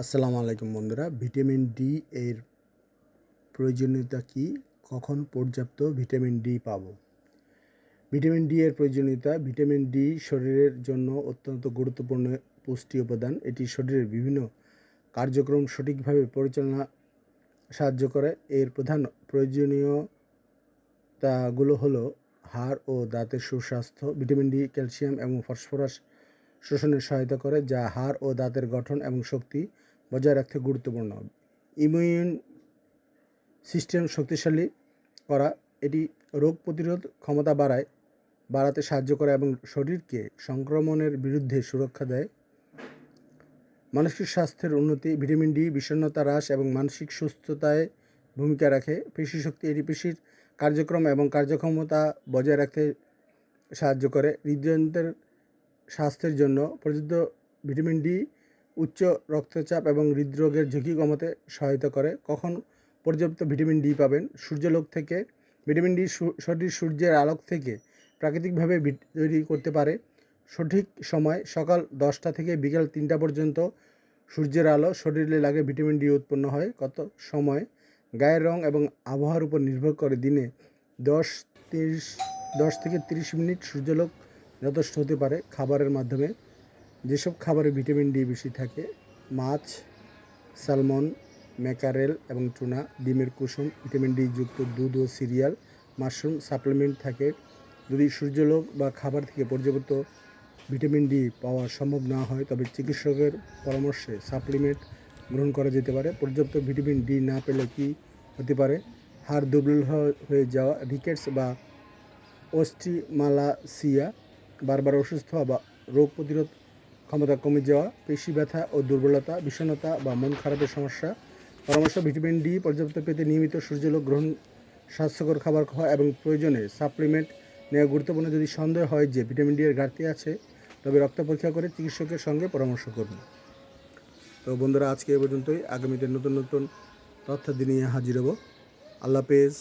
আসসালামু আলাইকুম বন্ধুরা, ভিটামিন ডি এর প্রয়োজনীয়তা কি? কখন পর্যাপ্ত ভিটামিন ডি পাবো? ভিটামিন ডি এর প্রয়োজনীয়তা, ভিটামিন ডি শরীরের জন্য অত্যন্ত গুরুত্বপূর্ণ পুষ্টি উপাদান। এটি শরীরের বিভিন্ন কার্যক্রম সঠিকভাবে পরিচালনা, সাহায্য করে। এর প্রধান প্রয়োজনীয়তাগুলো হলো হাড় ও দাঁতের সুস্বাস্থ্য, ভিটামিন ডি ক্যালসিয়াম এবং ফসফরাস শোষণে সহায়তা করে, যা হাড় ও দাঁতের গঠন এবং শক্তি বজায় রাখতে গুরুত্বপূর্ণ। ইমিউন সিস্টেম শক্তিশালী করা, এটি রোগ প্রতিরোধ ক্ষমতা বাড়ায়, বাড়াতে সাহায্য করে এবং শরীরকে সংক্রমণের বিরুদ্ধে সুরক্ষা দেয়। মানসিক স্বাস্থ্যের উন্নতি, ভিটামিন ডি, বিষণ্ণতা হ্রাস এবং মানসিক সুস্থতায় ভূমিকা রাখে। পেশি শক্তি, এটি পেশির কার্যক্রম এবং কার্যক্ষমতা বজায় রাখতে সাহায্য করে। হৃদযন্ত্রের স্বাস্থ্যের জন্য পর্যাপ্ত ভিটামিন ডি, উচ্চ রক্তচাপ এবং হৃদরোগের ঝুঁকি কমাতে সহায়তা করে। কখন পর্যাপ্ত ভিটামিন ডি পাবেন? সূর্যালোক থেকে ভিটামিন ডি শরীর সূর্যের আলোক থেকে প্রাকৃতিকভাবে তৈরি করতে পারে। সঠিক সময় সকাল দশটা থেকে বিকাল তিনটা পর্যন্ত সূর্যের আলো শরীরে লাগে ভিটামিন ডি উৎপন্ন হয়। কত সময়? গায়ের রং এবং আবহাওয়ার উপর নির্ভর করে। দিনে দশ, তিরিশ, দশ থেকে তিরিশ মিনিট সূর্যালোক যথেষ্ট হতে পারে খাবারের মাধ্যমে। যেসব খাবারে ভিটামিন ডি বেশি থাকে, মাছ, স্যালমন, ম্যাকারেল এবং টুনা, ডিমের কুসুম, ভিটামিন ডি যুক্ত দুধ ও সিরিয়াল, মাশরুম সাপ্লিমেন্ট থাকে। যদি সূর্যালোক বা খাবার থেকে পর্যাপ্ত ভিটামিন ডি পাওয়া সম্ভব না হয়, তবে চিকিৎসকের পরামর্শে সাপ্লিমেন্ট গ্রহণ করা যেতে পারে। পর্যাপ্ত ভিটামিন ডি না পেলে কি হতে পারে? হাড় দুর্বল হয়ে যাওয়া, রিকেটস বা অস্টিমালাসিয়া বারবার অসুস্থ বা রোগ প্রতিরোধ ক্ষমতা কমে যাওয়া, পেশি ব্যথা ও দুর্বলতা, বিষণ্ণতা বা মন খারাপের সমস্যা, পরামর্শ ভিটামিন ডি পর্যাপ্ত পেতে নিয়মিত সূর্যালোক গ্রহণ, স্বাস্থ্যকর খাবার খাওয়া এবং প্রয়োজনে সাপ্লিমেন্ট নেওয়া গুরুত্বপূর্ণ। যদি সন্দেহ হয় যে ভিটামিন ডি এর ঘাটতি আছে, তবে রক্ত পরীক্ষা করে চিকিৎসকের সঙ্গে পরামর্শ করুন। তো বন্ধুরা, আজকে এ পর্যন্তই। আগামীতে নতুন নতুন তথ্য নিয়ে হাজির হব। আল্লাহ হাফেজ।